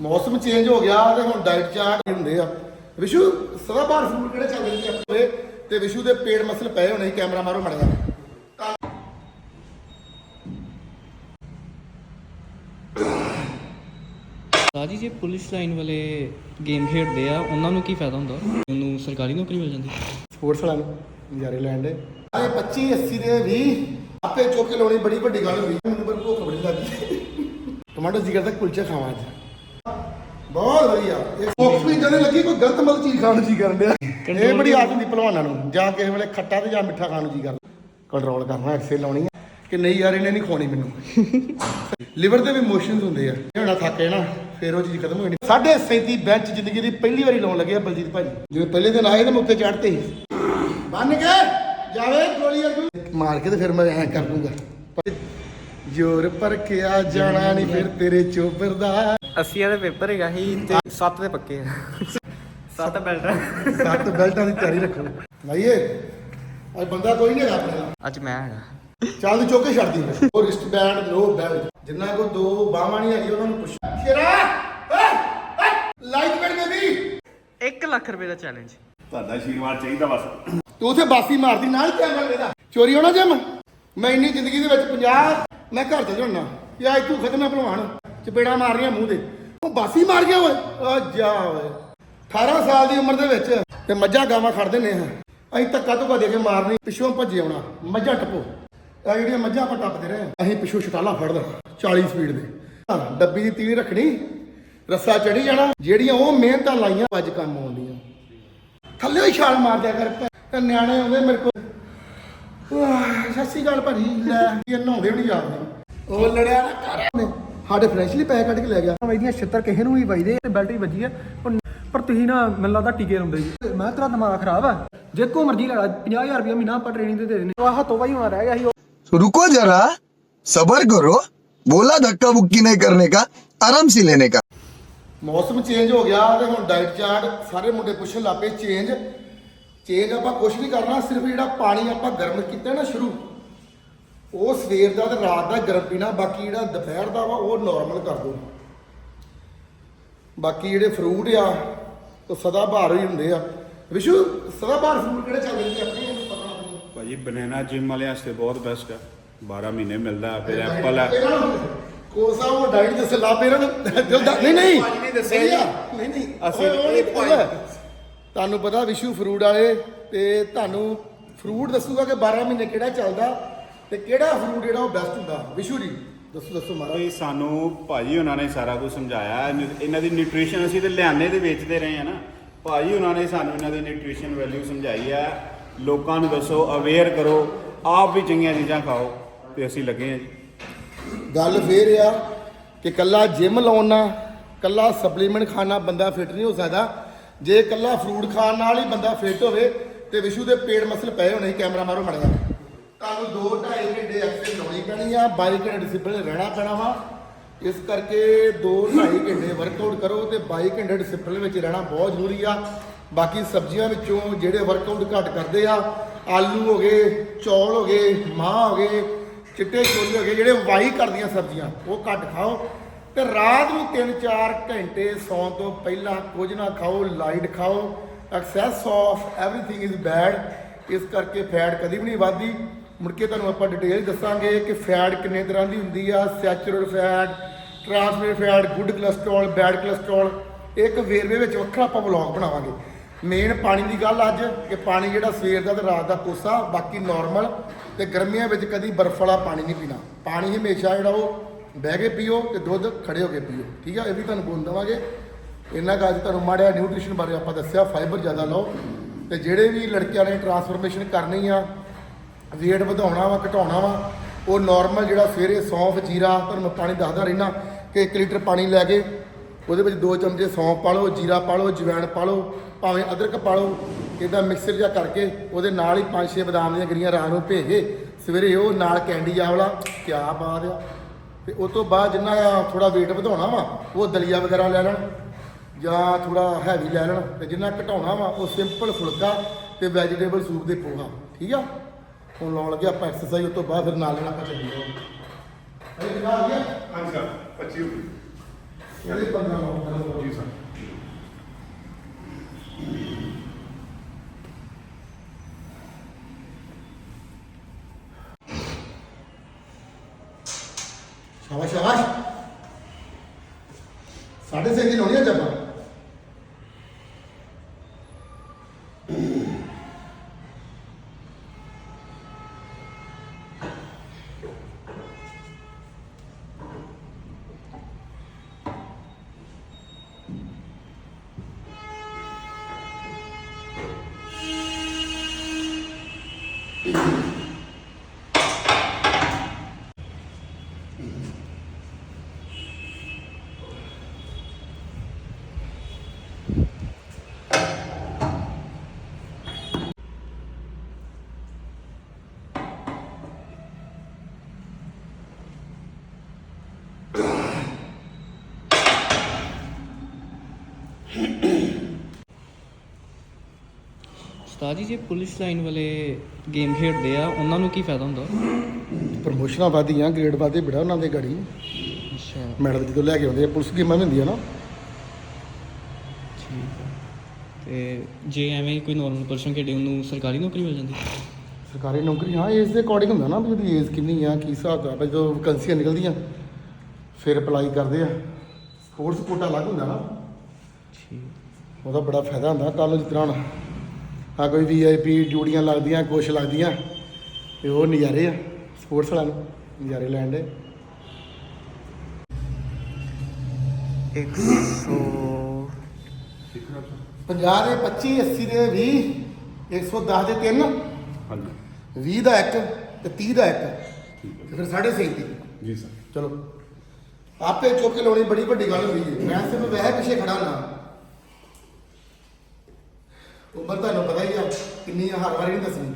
ਮੌਸਮ ਚੇਂਜ ਹੋ ਗਿਆ ਤੇ ਹੁਣ ਡਾਈਟ ਚਾਰਟ ਹੁੰਦੇ ਆ। ਵਿਸ਼ੂ ਸਦਾ ਬਾਹਰ ਫੂਡ ਕਿਹੜੇ ਚੱਲਦੇ ਨੇ ਆਪਣੇ? ਤੇ ਵਿਸ਼ੂ ਦੇ ਪੇਟ ਮਸਲ ਪਏ ਹੋਣੇ ਕੈਮਰਾ ਮਾਰੋ ਮੜਿਆ ਰਾਜੀ ਜੇ ਪੁਲਿਸ ਲਾਈਨ ਵਾਲੇ ਗੇਮ ਖੇਡਦੇ ਆ ਉਹਨਾਂ ਨੂੰ ਕੀ ਫਾਇਦਾ ਹੁੰਦਾ? ਉਹਨੂੰ ਸਰਕਾਰੀ ਨੌਕਰੀ ਮਿਲ ਜਾਂਦੀ। ਸਪੋਰਟਸ ਵਾਲਾ ਨੂੰ ਨਜ਼ਾਰੇ ਲੈਣ ਦੇ। ਆਏ 25 80 ਦੇ 20 ਆਪੇ ਚੁੱਕ ਲਾਉਣੀ ਬੜੀ ਵੱਡੀ ਗੱਲ ਹੋਈ ਮੈਨੂੰ ਪਰ ਭੁੱਖ ਬੜੀ ਲੱਗੀ। ਟਮਾਟੋ ਜਿਗਰ ਤੱਕ ਕੁਲਚੇ ਖਾਵਾਂ ਅੱਜ। ਵਧੀਆ ਭੁੱਖ ਵੀ ਜਦੋਂ ਲੱਗੀ ਕੋਈ ਗਲਤ ਮਲ ਚੀਜ਼ ਖਾਣ ਨੂੰ ਜੀ ਕਰਨ ਡਿਆ। ਇਹ ਬੜੀ ਆਦਤ ਹੁੰਦੀ ਭਲਵਾਨਾਂ ਨੂੰ। ਜਾਂ ਕਿਸੇ ਵੇਲੇ ਖੱਟਾ ਤੇ ਜਾਂ ਮਿੱਠਾ ਖਾਣ ਨੂੰ ਜੀ ਕਰਦਾ। ਕੰਟਰੋਲ ਕਰਨਾ ਐਕਸੇ ਲਾਉਣੀ ਆ। ਕਿ ਨਹੀਂ ਯਾਰ ਇਹਨੇ ਨਹੀਂ ਖਵਾਉਣੀ ਮੈਨੂੰ। ਲਿਵਰ ਦੇ ਵੀ ਇਮੋਸ਼ਨਸ ਹੁੰਦੇ ਆ। ਇਹ ਹੋਣਾ ਥੱਕੇ ਨਾ ਫਿਰ ਉਹ ਚੀਜ਼ ਖਤਮ ਹੋ ਜਾਣੀ ਸਾਢੇ 37 ਬੈਂਚ ਜ਼ਿੰਦਗੀ ਦੀ ਪਹਿਲੀ ਵਾਰੀ ਲਾਉਣ ਲੱਗੇ ਆ ਬਲਜੀਤ ਭਾਜੀ ਜਿਵੇਂ ਪਹਿਲੇ ਦਿਨ ਆਏ ਤੇ ਮੈਂ ਉੱਤੇ ਚੜ੍ਹਤੇ ਸੀ। ਬੰਨ ਕੇ ਜਾਵੇ ਗੋਲੀ ਅਰਗੂ ਮਾਰ ਕੇ ਤੇ ਫਿਰ ਮੈਂ ਐਂ ਕਰ ਦੂੰਗਾ। ਜੋਰ ਪਰਖਿਆ ਜਾਣਾ ਨਹੀਂ ਫਿਰ ਤੇਰੇ ਚੋਬਰ ਦਾ। 80 ਦਾ ਪੇਪਰ ਹੈਗਾ ਸੀ ਤੇ 7 ਦੇ ਪੱਕੇ ਆ। 7 ਬੈਲਟ। ਸੱਤ ਬੈਲਟਾਂ ਦੀ ਤਿਆਰੀ ਰੱਖੋ। ਭਾਈਏ ਅੱਜ ਬੰਦਾ ਕੋਈ ਨਹੀਂ ਹੈਗਾ ਆਪਣੇ ਨਾਲ। ਅੱਜ ਮੈਂ ਹੈਗਾ। ਚੱਲ ਤੂੰ ਚੁੱਕ ਕੇ ਛੱਡਦੀ ਫਿਰ ਉਹ ਰਿਸਟ ਬੈਂਡ ਨੋ ਬੈਲਟ ਜਿੰਨਾ ਕੋ ਦੋ ਬਾਹਾਂ ਨਹੀਂ ਹੈਗੀ ਉਹਨਾਂ ਨੂੰ ਪੁੱਛ। Shera! Like bad baby 1 lakh ਰੁਪਏ ਦਾ ਚੈਲੰਜ ਤੁਹਾਡਾ ਆਸ਼ੀਰਵਾਦ ਚਾਹੀਦਾ ਬਸ। ਤੂੰ ਉਥੇ ਬਾਸੀ ਮਾਰਦੀ ਨਾਲ ਕੈਮਰਾ ਲੈਦਾ ਚੋਰੀ ਹੋਣਾ ਜਮ ਮੈਂ ਇੰਨੀ ਜ਼ਿੰਦਗੀ ਦੇ ਵਿੱਚ 50 ਮੈਂ ਘਰ ਚੱਲ ਜਾਣਾ ਯਾ ਤੂੰ ਖਤਮ ਭਲਵਾਨ? ਚਪੇੜਾ ਮਾਰ ਰਹੀਆਂ ਮੂੰਹ ਦੇ ਉਹ ਬਾਸੀ ਮਾਰ ਗਿਆ ਓਏ। ਆ ਜਾ ਓਏ। 18 ਸਾਲ ਦੀ ਉਮਰ ਦੇ ਵਿੱਚ ਤੇ ਮੱਝਾਂ ਗਾਵਾਂ ਖੜਦੇ ਨੇ ਅਸੀਂ ਧੱਕਾ ਧੁੱਕਾ ਦੇ ਕੇ ਮਾਰਨੀ, ਪਿੱਛੋਂ ਭੱਜੇ ਆਉਣਾ। ਮੱਝਾਂ ਟੱਪੋ। ਆ ਜਿਹੜੀਆਂ ਮੱਝਾਂ ਆਪਾਂ ਟੱਪਦੇ ਰਹੇ ਅਸੀਂ ਪਿੱਛੋਂ ਛਟਾਲਾ ਫੜਦਾ 40 ਸਪੀਡ ਦੇ। ਡੱਬੀ ਦੀ ਤੀਰ ਰੱਖਣੀ, ਰੱਸਾ ਚੜੀ ਜਾਣਾ। ਜਿਹੜੀਆਂ ਉਹ ਮਿਹਨਤਾਂ ਲਾਈਆਂ, ਅੱਜ ਕੰਮ ਆਉਂਦੀਆਂ। ਥੱਲੇ ਹੀ ਛਾਲ ਮਾਰ ਦਿਆ ਕਰ ਤੇ ਨਿਆਣੇ ਆਉਂਦੇ ਮੇਰੇ ਕੋਲ। ਆਹ, ਸਤਿ ਸ਼੍ਰੀ ਅਕਾਲ ਭਾਜੀ ਲੈ ਇਹ ਨਹਾਉਂਦੇ ਵੀ ਨਹੀਂ ਜਾਣਦੇ ਉਹ ਲੜਿਆ ਨਾ ਕਰ ਨੇ ਸਾਡੇ ਫਰੈਂਸ਼ਲੀ ਪੈਸੇ ਕੱਢ ਕੇ ਲੈ ਗਿਆ ਵਜਦੀਆਂ ਛਿੱਤਰ ਕਿਸੇ ਨੂੰ ਵੀ ਵਜਦੇ ਤੇ ਬੈਲਟ ਹੀ ਵੱਜੀ ਆ ਪਰ- ਪਰ ਤੁਸੀਂ ਨਾ ਮੈਨੂੰ ਲੱਗਦਾ ਟੀਕੇ ਲਾਉਂਦੇ ਜੀ ਮੈਂ ਤੇਰਾ ਦਿਮਾਗ ਖਰਾਬ ਆ ਜੇ ਕੋ ਮਰਜ਼ੀ ਲੈ ਲਾ 50000 ਰੁਪਏ ਮਹੀਨਾ ਆਪਾਂ ਟ੍ਰੇਨਿੰਗ ਤੇ ਦੇ ਦਿੰਦੇ ਆਹ ਹੱਥੋਂ ਬਾਈ ਹੋਣਾ ਰਹਿ ਗਿਆ ਸੀ ਉਹ तो रुको जरा सबर करो बोला धक्का बुक्की नहीं करने का आराम से लेने का ਮੌਸਮ ਚੇਂਜ ਹੋ ਗਿਆ ਤੇ ਹੁਣ ਡਾਈਟ ਚਾਰਟ ਸਾਰੇ ਮੁੰਡੇ ਪੁੱਛਣ ਲੱਪੇ ਚੇਂਜ ਚੇਂਜ ਆਪਾਂ ਕੁਝ ਨਹੀਂ ਕਰਨਾ ਸਿਰਫ ਜਿਹੜਾ ਪਾਣੀ ਆਪਾਂ ਗਰਮ ਕੀਤਾ ਨਾ ਸ਼ੁਰੂ ਉਹ ਸਵੇਰ ਦਾ ਤੇ ਰਾਤ ਦਾ ਗਰਮ ਪੀਣਾ ਬਾਕੀ ਜਿਹੜਾ ਦੁਪਹਿਰ ਦਾ ਵਾ ਉਹ ਨਾਰਮਲ ਕਰ ਦੋ। ਬਾਕੀ ਜਿਹੜੇ ਫਰੂਟ ਆ ਉਹ ਸਦਾ ਬਹਾਰ ਹੀ ਹੁੰਦੇ ਆ। ਵਿਸ਼ੂ ਸਦਾ ਬਹਾਰ ਫਰੂਟ ਕਿਹੜੇ ਚੱਲਦੇ ਨੇ ਆਪਣੇ ਨੂੰ ਪਤਾ ਨਹੀਂ ਭਾਜੀ ਬਨਾਨਾ ਜਿਮ ਵਾਲਿਆਂ ਵਾਸਤੇ ਬਹੁਤ ਬੈਸਟ ਹੈ 12 ਮਹੀਨੇ ਮਿਲਦਾ ਫਿਰ ਐਪਲ ਹੈ ਕੋਸਾ ਉਹ ਡਾਈਟ ਦੇ ਸਲਾਹ ਇਹਨਾਂ ਨੂੰ। ਨਹੀਂ ਨਹੀਂ। ਸਹੀ ਆ ਨਹੀਂ ਨਹੀਂ। ਅਸੀਂ- ਤੁਹਾਨੂੰ ਪਤਾ ਵਿਸ਼ੂ ਫਰੂਟ ਵਾਲੇ ਤੇ ਤੁਹਾਨੂੰ ਫਰੂਟ ਦੱਸੂਗਾ ਕਿ 12 ਮਹੀਨੇ ਕਿਹੜਾ ਚੱਲਦਾ ਤੇ ਕਿਹੜਾ ਫਰੂਟ ਜਿਹੜਾ ਉਹ ਬੈਸਟ ਹੁੰਦਾ। ਵਿਸ਼ੂ ਜੀ ਦੱਸੋ ਦੱਸੋ ਮਹਾਰਾਜ। ਭਾਈ ਸਾਨੂੰ ਭਾਜੀ ਉਹਨਾਂ ਨੇ ਸਾਰਾ ਕੁਝ ਸਮਝਾਇਆ। ਇਹਨਾਂ ਦੀ ਨਿਊਟ੍ਰੀਸ਼ਨ ਅਸੀਂ ਤੇ ਲਿਆਨੇ ਤੇ ਵੇਚਦੇ ਰਹੇ ਆ ਨਾ। ਭਾਜੀ ਉਹਨਾਂ ਨੇ ਸਾਨੂੰ ਇਹਨਾਂ ਦੀ ਨਿਊਟ੍ਰੀਸ਼ਨ ਵੈਲਿਊ ਸਮਝਾਈ ਹੈ ਲੋਕਾਂ ਨੂੰ ਦੱਸੋ ਅਵੇਅਰ ਕਰੋ ਆਪ ਵੀ ਚੰਗੀਆਂ ਚੀਜ਼ਾਂ ਖਾਓ ਤੇ ਅਸੀਂ ਲੱਗੇ ਆ ਜੀ। ਗੱਲ ਫੇਰ ਆ ਕਿ ਕੱਲਾ ਜਿਮ ਲਾਉਣ ਕੱਲਾ ਸਪਲੀਮੈਂਟ ਖਾਣਾ ਬੰਦਾ ਫਿੱਟ ਨਹੀਂ ਹੋ ਸਕਦਾ। ਜੇ ਇਕੱਲਾ ਫਰੂਟ ਖਾਣ ਨਾਲ ਹੀ ਬੰਦਾ ਫਿੱਟ ਹੋਵੇ ਤੇ ਵਿਸ਼ੂ ਦੇ ਪੇਟ ਮਸਲ ਪਏ ਹੋਣੇ, ਕੈਮਰਾ ਮਾਰੋ ਮੜਿਆ ਤੁਹਾਨੂੰ 2 2.5 ਘੰਟੇ ਐਕਸਰਸਾਈਜ਼ ਲਾਉਣੀ ਪੈਣੀ ਆ 22 ਘੰਟੇ ਡਿਸਪਲਿਨ ਰਹਿਣਾ ਪੈਣਾ ਵਾ। ਇਸ ਕਰਕੇ 2 2.5 ਘੰਟੇ ਵਰਕਆਊਟ ਕਰੋ ਤੇ 22 ਘੰਟੇ ਡਿਸਪਲਿਨ ਵਿੱਚ ਰਹਿਣਾ ਬਹੁਤ ਜ਼ਰੂਰੀ ਆ। ਬਾਕੀ ਸਬਜ਼ੀਆਂ ਵਿੱਚੋਂ ਜਿਹੜੇ ਵਰਕਆਊਟ ਘੱਟ ਕਰਦੇ ਆ, ਆਲੂ ਹੋ ਗਏ, ਚੌਲ ਹੋ ਗਏ, ਮਾਂਹ ਹੋ ਗਏ, ਚਿੱਟੇ ਛੋਲੇ ਹੋ ਗਏ, ਜਿਹੜੇ ਵਾਈ ਕਰਦੀਆਂ ਸਬਜ਼ੀਆਂ, ਉਹ ਘੱਟ ਖਾਓ। ਤੇ ਰਾਤ ਨੂੰ 3-4 ਘੰਟੇ ਸੌਣ ਤੋਂ ਪਹਿਲਾਂ ਕੁਝ ਨਾ ਖਾਓ, ਲਾਈਟ ਖਾਓ excess of everything is bad ਇਸ ਕਰਕੇ ਫੈਟ ਕਦੀ ਵੀ ਨਹੀਂ ਵੱਧਦੀ। ਮੁੜ ਕੇ ਤੁਹਾਨੂੰ ਆਪਾਂ ਡਿਟੇਲ ਦੱਸਾਂਗੇ ਕਿ ਫੈਟ ਕਿੰਨੇ ਤਰ੍ਹਾਂ ਦੀ ਹੁੰਦੀ ਆ। Saturated fat transfer fat, good cholesterol, bad cholesterol. ਇੱਕ ਵੇਰਵੇ ਵਿੱਚ ਵੱਖਰਾ ਆਪਾਂ ਵਲੌਗ ਬਣਾਵਾਂਗੇ। ਮੇਨ ਪਾਣੀ ਦੀ ਗੱਲ ਅੱਜ, ਕਿ ਪਾਣੀ ਜਿਹੜਾ ਸਵੇਰ ਦਾ ਤੇ ਰਾਤ ਦਾ ਕੋਸਾ, ਬਾਕੀ ਨਾਰਮਲ ਤੇ ਗਰਮੀਆਂ ਵਿੱਚ ਕਦੀ ਬਰਫ਼ ਵਾਲਾ ਪਾਣੀ ਨਹੀਂ ਪੀਣਾ। ਪਾਣੀ ਹਮੇਸ਼ਾ ਜਿਹੜਾ ਉਹ ਬਹਿ ਕੇ ਪੀਓ ਤੇ ਦੁੱਧ ਖੜੇ ਹੋ ਕੇ ਪੀਓ। ਠੀਕ ਆ? ਇਹ ਵੀ ਤੁਹਾਨੂੰ ਬੋਲ ਦੇਵਾਂਗੇ। ਇੰਨਾ ਕੁ ਅੱਜ ਤੁਹਾਨੂੰ ਮਾੜਿਆ ਨਿਊਟ੍ਰੀਸ਼ਨ ਬਾਰੇ ਆਪਾਂ ਦੱਸਿਆ ਫਾਈਬਰ ਜ਼ਿਆਦਾ ਲਓ। ਤੇ ਜਿਹੜੇ ਵੀ ਲੜਕਿਆਂ ਨੇ ਟਰਾਂਸਫਰਮੇਸ਼ਨ ਕਰਨੀ ਆ, weight ਵਧਾਉਣਾ ਵਾ, ਘਟਾਉਣਾ ਵਾ, ਉਹ ਨਾਰਮਲ ਜਿਹੜਾ ਸਵੇਰੇ ਸੌਂਫ, ਜੀਰਾ, ਤੁਹਾਨੂੰ ਮੈਂ ਪਾਣੀ ਦੱਸਦਾ ਰਹਿਣਾ ਕਿ 1 ਲੀਟਰ ਪਾਣੀ ਲੈ ਕੇ ਉਹਦੇ ਵਿੱਚ 2 ਚਮਚੇ ਸੌਂਫ ਪਾ ਲਓ, ਜੀਰਾ ਪਾ ਲਓ, ਜਵੈਣ ਪਾ ਲਓ, ਭਾਵੇਂ ਅਦਰਕ ਪਾ ਲਓ ਇਦਾਂ ਮਿਕਸਰ ਜਿਹਾ ਕਰਕੇ ਉਹਦੇ ਨਾਲ ਹੀ 5-6 ਬਦਾਮ ਦੀਆਂ ਗਿਰੀਆਂ ਰਾਤ ਨੂੰ ਭੇਜੇ ਸਵੇਰੇ ਉਹ ਨਾਲ ਕੈਂਡੀ ਆਵਲਾ। ਕਿਆ ਬਾਤ ਆ। ਤੇ ਉਸ ਤੋਂ ਬਾਅਦ ਜਿੰਨਾ ਥੋੜਾ weight ਵਧਾਉਣਾ ਵਾ ਉਹ ਦਲੀਆ ਵਗੈਰਾ ਲੈ ਲੈਣ ਜਾਂ ਥੋੜਾ ਹੈਵੀ ਲੈ ਲੈਣ ਤੇ ਜਿੰਨਾ ਘਟਾਉਣਾ ਵਾ ਉਹ ਸਿੰਪਲ ਫੁਲਕਾ ਤੇ ਵੈਜੀਟੇਬਲ ਸੂਪ ਦੇ ਪੋਹਾ ਠੀਕ ਆ? ਹੁਣ ਲਾਉਣ ਲੱਗੇ ਆਪਾਂ ਐਕਸਰਸਾਈਜ਼ ਉਸ ਤੋਂ ਬਾਅਦ ਫਿਰ ਨਾਲ ਲੈਣਾ ਆਪਾਂ ਚੱਲੀਏ। ਇਹ ਦਿਖਾ ਗਿਆ ਹਾਂਜੀ ਸਰ 25 ਇਹਦੇ 15 ਨੰਬਰ ਜੀ ਸਰ ਸ਼ਾਬਾਸ਼ ਸ਼ਾਬਾਸ਼ ਸਾਡੇ ਸੇ ਦੀ ਲਾਉਣੀ ਆ ਜੱਬਾ ਉਸਤਾਦ ਜੀ ਜੇ ਪੁਲਿਸ ਲਾਈਨ ਵਾਲੇ ਗੇਮ ਖੇਡਦੇ ਆ ਉਹਨਾਂ ਨੂੰ ਕੀ ਫਾਇਦਾ ਹੁੰਦਾ? ਪ੍ਰਮੋਸ਼ਨਾਂ ਵਧੀਆਂ ਗ੍ਰੇਡ ਵਧੇ ਬੜਾ ਉਹਨਾਂ ਦੇ ਗਾੜੀ। ਅੱਛਾ। ਮੈਡਲ ਜਦੋਂ ਲੈ ਕੇ ਆਉਂਦੇ ਆ ਪੁਲਿਸ ਗੇਮਾਂ ਵੀ ਹੁੰਦੀਆਂ ਨਾ। ਠੀਕ ਹੈ ਤੇ ਜੇ ਐਵੇਂ ਕੋਈ ਨਾਰਮਲ ਪਰਸਨ ਖੇਡੇ ਉਹਨੂੰ ਸਰਕਾਰੀ ਨੌਕਰੀ ਮਿਲ ਜਾਂਦੀ? ਸਰਕਾਰੀ ਨੌਕਰੀ ਹਾਂ ਏਜ ਦੇ ਅਕੋਰਡਿੰਗ ਹੁੰਦਾ ਨਾ ਵੀ ਉਹਦੀ ਏਜ ਕਿੰਨੀ ਆ ਕੀ ਹਿਸਾਬ ਦਾ ਜਦੋਂ ਵੈਕੈਂਸੀਆਂ ਨਿਕਲਦੀਆਂ ਫਿਰ ਅਪਲਾਈ ਕਰਦੇ ਆ। ਸਪੋਰਟਸ ਕੋਟਾ ਅਲੱਗ ਹੁੰਦਾ ਨਾ। ਠੀਕ। ਉਹਦਾ ਬੜਾ ਫਾਇਦਾ ਹੁੰਦਾ ਕੱਲ ਨੂੰ ਜਿਸ ਤਰ੍ਹਾਂ ਹੁਣ ਆ ਕੋਈ ਵੀਆਈਪੀ ਡਿਊਟੀਆਂ ਲੱਗਦੀਆਂ ਕੁਛ ਲੱਗਦੀਆਂ ਤੇ ਉਹ ਨਜ਼ਾਰੇ ਆ ਸਪੋਰਟਸ ਵਾਲਿਆਂ ਨੂੰ ਨਜ਼ਾਰੇ ਲੈਣ ਦੇ। 100 50 ਦੇ 25 80 ਦੇ 20 110 ਦੇ 3 ਹਾਂਜੀ। 20 ਦਾ 1 ਤੇ 30 ਦਾ 1 ਤੇ ਫਿਰ 37 ਜੀ ਸਰ। ਚਲੋ। ਆਪੇ ਚੁੱਕ ਕੇ ਲਾਉਣੀ ਬੜੀ ਵੱਡੀ ਗੱਲ ਹੁੰਦੀ ਹੈ। ਮੈਂ ਸਿਰਫ ਵਹਿ ਪਿੱਛੇ ਖੜਾ ਨਾ ਉਮਰ ਤੁਹਾਨੂੰ ਪਤਾ ਹੀ ਆ ਕਿੰਨੀ ਆ, ਹਰ ਵਾਰੀ ਨਹੀਂ ਦੱਸਣੀ।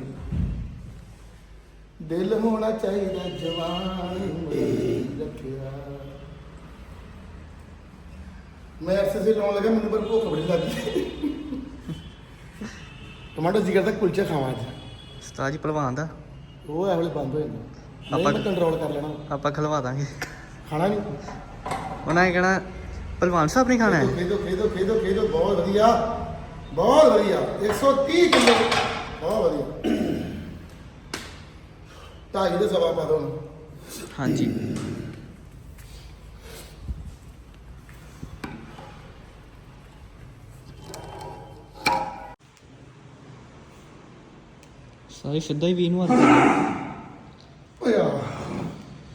ਦਿਲ ਹੋਣਾ ਚਾਹੀਦਾ ਜਵਾਨ ਰੱਖਿਆ। ਮੈਂ ਐਕਸਰਸਾਈਜ਼ ਲਾਉਣ ਲੱਗਾ ਮੈਨੂੰ ਪਰ ਭੁੱਖ ਬੜੀ ਲੱਗੀ। ਟਮਾਟੋ ਜੀ ਕਰਦਾ ਕੁਲਚਾ ਖਾਵਾਂ ਅੱਜ। ਉਸਤਾਦ ਜੀ ਪਹਿਲਵਾਨ ਦਾ। ਉਹ ਐ ਵੇਲੇ ਬੰਦ ਹੋ ਜਾਂਦਾ ਆਪਾਂ- ਕੰਟਰੋਲ ਕਰ ਲੈਣਾ। ਆਪਾਂ ਖਲਵਾ ਦਾਂਗੇ। ਖਾਣਾ ਨਹੀਂ? ਉਹਨਾਂ ਨੇ ਕਹਿਣਾ ਪਹਿਲਵਾਨ ਸਾਹਿਬ ਨਹੀਂ ਖਾਣਾ ਹੈ? ਖੇਦੋ ਖੇਦੋ ਖੇਦੋ ਖੇਦੋ ਬਹੁਤ ਵਧੀਆ। ਬਹੁਤ ਵਧੀਆ। 130 ਕਿਲੋ ਬਹੁਤ ਵਧੀਆ। ਢਾਈ ਦੇ ਸਵਾ ਪਾ ਦੋ। ਹਾਂਜੀ। ਸਾਰੇ ਸਿੱਧਾ ਹੀ 20 ਨੂੰ ਹੱਥ ਓਏ ਆ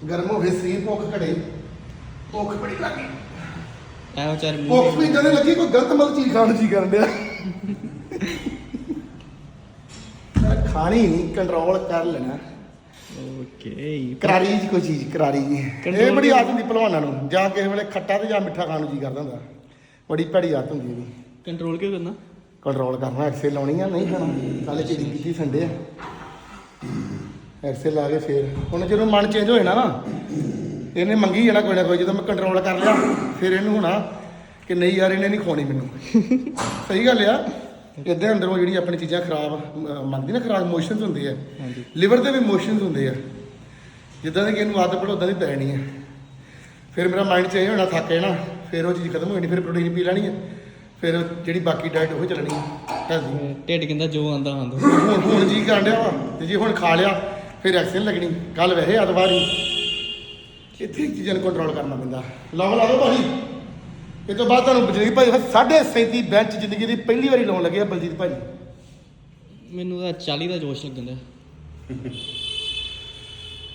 ਗਰਮ ਹੋ ਗਏ ਸਰੀਰ ਭੁੱਖ ਘੜੇ। ਭੁੱਖ ਬੜੀ ਲੱਗੀ। ਐ ਵਿਚਾਰ ਭੁੱਖ ਵੀ ਜਦੋਂ ਲੱਗੀ ਕੋਈ ਗਲਤ ਮਲ ਚੀਜ਼ ਖਾਣ ਜੀ ਕਰਨ ਡਿਆ। ਮੈਂ ਖਾਣੀ ਨਹੀਂ ਕੰਟਰੋਲ ਕਰ ਲੈਣਾ। ਓਕੇ ਕਰਾਰੀ ਜੀ ਕੋਈ ਚੀਜ਼ ਕਰਾਰੀ ਜੀ। ਇਹ ਬੜੀ ਆਦਤ ਹੁੰਦੀ ਭਲਵਾਨਾਂ ਨੂੰ। ਜਾਂ ਕਿਸੇ ਵੇਲੇ ਖੱਟਾ ਤੇ ਜਾਂ ਮਿੱਠਾ ਖਾਣ ਨੂੰ ਜੀ ਕਰਦਾ ਹੁੰਦਾ। ਬੜੀ ਭੈੜੀ ਆਦਤ ਹੁੰਦੀ ਇਹਦੀ। ਕੰਟਰੋਲ ਕਿਉਂ ਕਰਨਾ? ਕੰਟਰੋਲ ਕਰਨਾ ਐਕਸੇ ਲਾਉਣੀ ਆ ਨਹੀਂ ਖਾਣਾ। ਕੱਲ ਚੀੜੀ ਕੀਤੀ ਸੰਡੇ ਆ। ਐਕਸੇ ਲਾ ਕੇ ਫੇਰ। ਹੁਣ ਜਦੋਂ ਮਨ ਚੇਂਜ ਹੋ ਜਾਣਾ ਨਾ ਇਹਨੇ ਮੰਗੀ ਜਾਣਾ ਕੋਈ ਨਾ ਕੋਈ। ਜਦੋਂ ਮੈਂ ਕੰਟਰੋਲ ਕਰ ਲਿਆ ਫਿਰ ਇਹਨੂੰ ਹੋਣਾ ਕਿ ਨਹੀਂ ਯਾਰ ਇਹਨੇ ਨਹੀਂ ਖਵਾਉਣੀ ਮੈਨੂੰ। ਸਹੀ ਗੱਲ ਆ। ਇਦਾਂ ਅੰਦਰੋਂ ਜਿਹੜੀ ਆਪਣੀ ਚੀਜ਼ਾਂ ਖਰਾਬ ਮੰਗਦੀ ਨਾ ਖਰਾਬ ਇਮੋਸ਼ਨਸ ਹੁੰਦੇ ਆ। ਹਾਂਜੀ। ਲਿਵਰ ਦੇ ਵੀ ਇਮੋਸ਼ਨਸ ਹੁੰਦੇ ਆ। ਜਿੱਦਾਂ ਦੀ ਕਿ ਇਹਨੂੰ ਆਦਤ ਪੜੋ ਉਦਾਂ ਦੀ ਪੈਣੀ ਆ। ਫਿਰ ਮੇਰਾ ਮਾਈਂਡ ਚੇਂਜ ਹੋਣਾ ਥੱਕ ਜਾਣਾ ਫਿਰ ਉਹ ਚੀਜ਼ ਖਤਮ ਹੋ ਜਾਣੀ ਫਿਰ ਪ੍ਰੋਟੀਨ ਪੀ ਲੈਣੀ ਆ। ਫਿਰ ਜਿਹੜੀ ਬਾਕੀ ਡਾਈਟ ਉਹ ਚੱਲਣੀ ਆ ਹੈਲਦੀ ਢਿੱਡ ਕਹਿੰਦਾ ਜੋ ਆਂਦਾ ਆਂਦਾ। ਹੁਣ ਹੁਣ ਜੀ ਕਰਨ ਡਿਆ ਵਾ ਤੇ ਜੇ ਹੁਣ ਖਾ ਲਿਆ ਫਿਰ ਐਕਸ਼ਨ ਲੱਗਣੀ। ਕੱਲ ਵੈਸੇ ਹੀ। ਇੱਥੇ ਚੀਜ਼ਾਂ ਨੂੰ ਕੰਟਰੋਲ ਕਰਨਾ ਪੈਂਦਾ। ਲਾਓ ਲਾ ਲਓ ਭਾਜੀ। ਇਹ ਤੋਂ ਬਾਅਦ ਤੁਹਾਨੂੰ ਬਜਰੀ ਭਾਈ 37 ਬੈਂਚ ਜ਼ਿੰਦਗੀ ਦੀ ਪਹਿਲੀ ਵਾਰੀ ਲਾਉਣ ਲੱਗੇ ਆ ਬਲਜੀਤ ਭਾਜੀ ਮੈਨੂੰ ਤਾਂ 40 ਦਾ ਜੋਸ਼ ਲੱਗਦਾ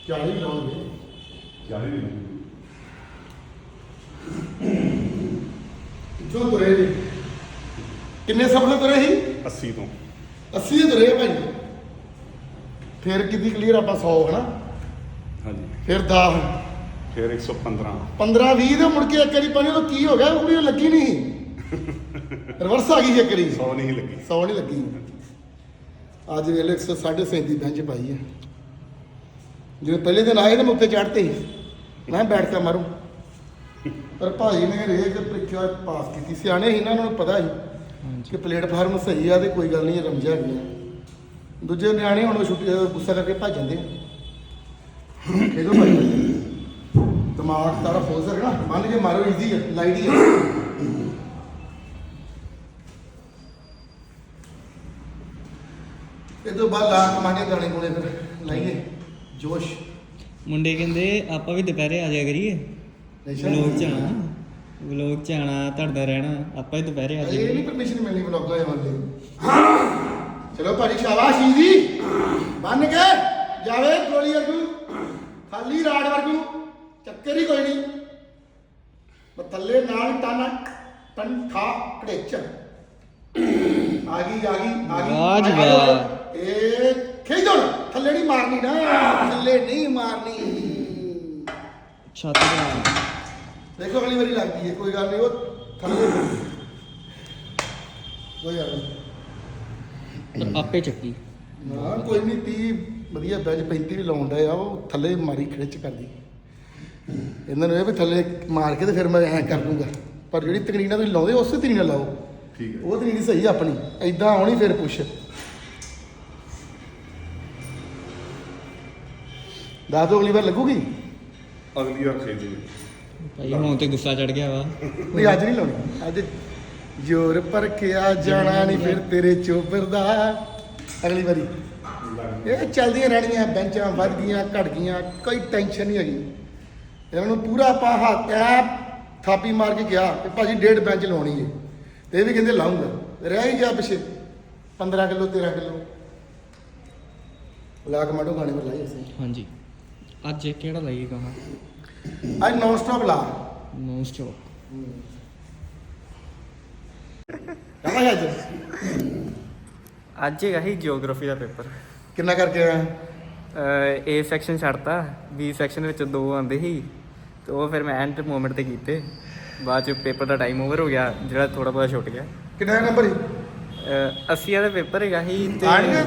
40 ਲਾਉਣਗੇ ਜਾਣੇ ਨਹੀਂ ਜੋ ਤੁਰੇ ਜੀ? ਕਿੰਨੇ ਸਫਲ ਤੁਰੇ ਸੀ? 80 ਤੋਂ। 80 ਹੀ ਤੁਰੇ ਭਾਈ। ਫਿਰ ਕਿੰਨੀ ਕਲੀਅਰ ਆਪਾਂ 100 ਹਨਾ? ਹਾਂਜੀ। ਫਿਰ 10 ਫਿਰ 115 15 20 ਦੇ ਮੁੜ ਕੇ ਇੱਕ ਵਾਰੀ ਪਾਣੀ ਉਹ ਕੀ ਹੋ ਗਿਆ? ਉਹ ਵੀ ਲੱਗੀ ਨਹੀਂ। ਰਿਵਰਸ ਆ ਗਈ ਇੱਕ ਵਾਰੀ। 100 ਨਹੀਂ ਲੱਗੀ। 100 ਨਹੀਂ ਲੱਗੀ। ਅੱਜ ਵੇਲੇ 137 ਬੈਂਚ ਪਾਈ ਹੈ। ਜਦੋਂ ਪਹਿਲੇ ਦਿਨ ਆਏ ਤਾਂ ਮੈਂ ਉੱਤੇ ਚੜ੍ਹਤੇ ਸੀ ਮੈਂ ਬੈਠ ਕੇ ਮਾਰੂ। ਪਰ ਭਾਜੀ ਨੇ ਰੇਕ ਪ੍ਰੀਖਿਆ ਪਾਸ ਕੀਤੀ ਸਿਆਣੇ ਸੀ ਇਹਨਾਂ ਨੂੰ ਪਤਾ ਸੀ ਕਿ ਪਲੇਟਫਾਰਮ ਸਹੀ ਆ ਤੇ ਕੋਈ ਗੱਲ ਨਹੀਂ ਰਮਜਾ ਗਿਆ ਦੂਜੇ ਨਿਆਣੇ ਹੁਣ ਉਹ ਛੁੱਟੀ ਗੁੱਸਾ ਕਰਕੇ ਭੱਜ ਜਾਂਦੇ ਆ। ਖੇਡੋ ਭਾਈ। ਦਿਮਾਗ ਤਾਰਾ ਫੋਲ ਸਕਣਾ ਮੰਨ ਕੇ ਮਾਰੋ ਈਜ਼ੀ ਹੈ ਲਾਈਟ ਹੀ ਹੈ ਇਹ ਤੋਂ ਬਾਅਦ ਲਾ ਕਮਾਂਡੇ ਗਾਣੇ ਕੋਲੇ ਫਿਰ। ਲਾਈਏ। ਜੋਸ਼। ਮੁੰਡੇ ਕਹਿੰਦੇ ਆਪਾਂ ਵੀ ਦੁਪਹਿਰੇ ਆ ਜਾਇਆ ਕਰੀਏ। ਵਲੋਗ ਚ ਆਣਾ ਵਲੋਗ ਚ ਆਣਾ ਧੜਦਾ ਰਹਿਣਾ। ਆਪਾਂ ਵੀ ਦੁਪਹਿਰੇ ਆ ਇਹ ਜਾਇਆ ਨਹੀਂ ਪਰਮਿਸ਼ਨ ਮਿਲਣੀ ਬਲੌਗਾਂ ਦੇ ਬੰਦੇ ਚਲੋ ਭਾਜੀ ਸ਼ਾਬਾਸ਼ ਈਜ਼ੀ ਬੰਨ ਕੇ ਜਾਵੇ ਗੋਲੀ ਵਰਗੂ। ਖਾਲੀ ਰਾੜ ਵਰਗੂ। ਚੱਕਰ ਹੀ ਕੋਈ ਨਹੀਂ। ਥੱਲੇ ਨਾਲ ਟਨ ਟਨ ਠਾ ਕੜੇਚ ਆ ਗਈ ਆ ਗਈ ਆ ਗਈ। ਵਾਹ ਜੀ। ਵਾਹ। ਇਹ ਖੇਡਣ ਥੱਲੇ ਨਹੀਂ ਮਾਰਨੀ ਨਾ। ਥੱਲੇ ਨਹੀਂ ਮਾਰਨੀ। ਛੱਤ ਤੇ ਦੇਖੋ ਅਗਲੀ ਵਾਰੀ ਲੱਗਦੀ ਹੈ ਕੋਈ ਗੱਲ ਨਹੀਂ ਉਹ ਥੱਲੇ ਕੋਈ ਗੱਲ ਨਹੀਂ। ਆਪੇ ਚੱਕੀ। ਨਾ ਕੋਈ ਨਹੀਂ 30 ਵਧੀਆ ਬੈਜ 35 ਵੀ ਲਾਉਣ ਡਿਆ ਆ ਉਹ ਥੱਲੇ ਮਾਰੀ ਖਿੱਚ ਕਰਦੀ। ਇਹਨਾਂ ਨੂੰ ਇਹ ਵੀ ਥੱਲੇ ਮਾਰ ਕੇ ਤੇ ਫਿਰ ਮੈਂ ਐਂ ਕਰ ਦੂੰਗਾ। ਪਰ ਜਿਹੜੀ ਤਕਨੀਕ ਨਾਲ ਤੁਸੀਂ ਲਾਉਂਦੇ ਉਸੇ ਤਕਨੀਕ ਨਾਲ ਲਾਓ। ਠੀਕ ਹੈ। ਉਹ ਤਕਨੀਕ ਸਹੀ ਆਪਣੀ। ਐਦਾਂ ਆਉਣੀ ਫਿਰ ਪੁੱਛ। ਦੱਸ ਦਿਓ ਅਗਲੀ ਵਾਰ ਲੱਗੂਗੀ? ਅਗਲੀ ਵਾਰ ਖੇਡ ਭਾਈ ਹੁਣ ਤੇ ਗੁੱਸਾ ਚੜ ਗਿਆ ਵਾ। ਨਹੀਂ ਅੱਜ ਨਹੀਂ ਲਾਉਣੀ। ਅੱਜ ਜ਼ੋਰ ਪਰਖਿਆ ਜਾਣਾ ਨਹੀਂ ਫਿਰ ਤੇਰੇ ਚੋਬਰ ਦਾ। ਅਗਲੀ ਵਾਰੀ। ਇਹ ਚੱਲਦੀਆਂ ਰਹਿਣੀਆਂ ਬੈਂਚਾਂ ਵੱਧ ਗਈਆਂ ਘਟ ਗਈਆਂ ਕੋਈ ਟੈਨਸ਼ਨ ਨਹੀਂ ਹੈਗੀ। ਇਹਨਾਂ ਨੂੰ ਪੂਰਾ ਆਪਾਂ ਹੱਥ ਐ ਥਾਪੀ ਮਾਰ ਕੇ ਕਿਹਾ ਕਿ ਭਾਜੀ ਡੇਢ ਬੈਂਚ ਲਾਉਣੀ ਏ। ਤੇ ਇਹ ਵੀ ਕਹਿੰਦੇ ਲਾਉਂਗਾ ਰਹਿ ਹੀ ਗਿਆ ਪਿਛੇ। 15 ਕਿਲੋ 13 ਕਿਲੋ। ਲਾ ਕੇ ਮਾਡੋ ਗਾਣੇ ਪਰ ਲਾਈ ਅਸੀਂ। ਹਾਂਜੀ। ਅੱਜ ਇਹ ਕਿਹੜਾ ਲਾਈਏ ਗਾਣਾ ਅੱਜ ਨੌਨ ਸਟਾਪ ਲਾ ਨੋ ਸਟਾਪ ਕਹਾਂ ਅੱਜ? ਅੱਜ ਹੈਗਾ ਹੀ ਜੀਓਗ੍ਰਾਫੀ ਦਾ ਪੇਪਰ। ਕਿੰਨਾ ਕਰਕੇ ਆਇਆ? ਏ ਸੈਕਸ਼ਨ ਛੱਡਤਾ। ਬੀ ਸੈਕਸ਼ਨ ਵਿੱਚ ਦੋ ਆਉਂਦੇ ਸੀ। ਤੇ ਉਹ ਫਿਰ ਮੈਂ ਐਂਡ ਮੂਮੈਂਟ ਤੇ ਕੀਤੇ। ਬਾਅਦ ਚ ਪੇਪਰ ਦਾ ਟਾਈਮ ਓਵਰ ਹੋ ਗਿਆ ਜਿਹੜਾ ਥੋੜਾ ਬਹੁਤਾ ਛੁੱਟ ਗਿਆ। ਕਿੰਨਾ ਨੰਬਰ ਹੀ ਅਹ 80 ਵਾਲਾ ਪੇਪਰ ਹੈਗਾ ਸੀ ਤੇ ਆਣਗੇ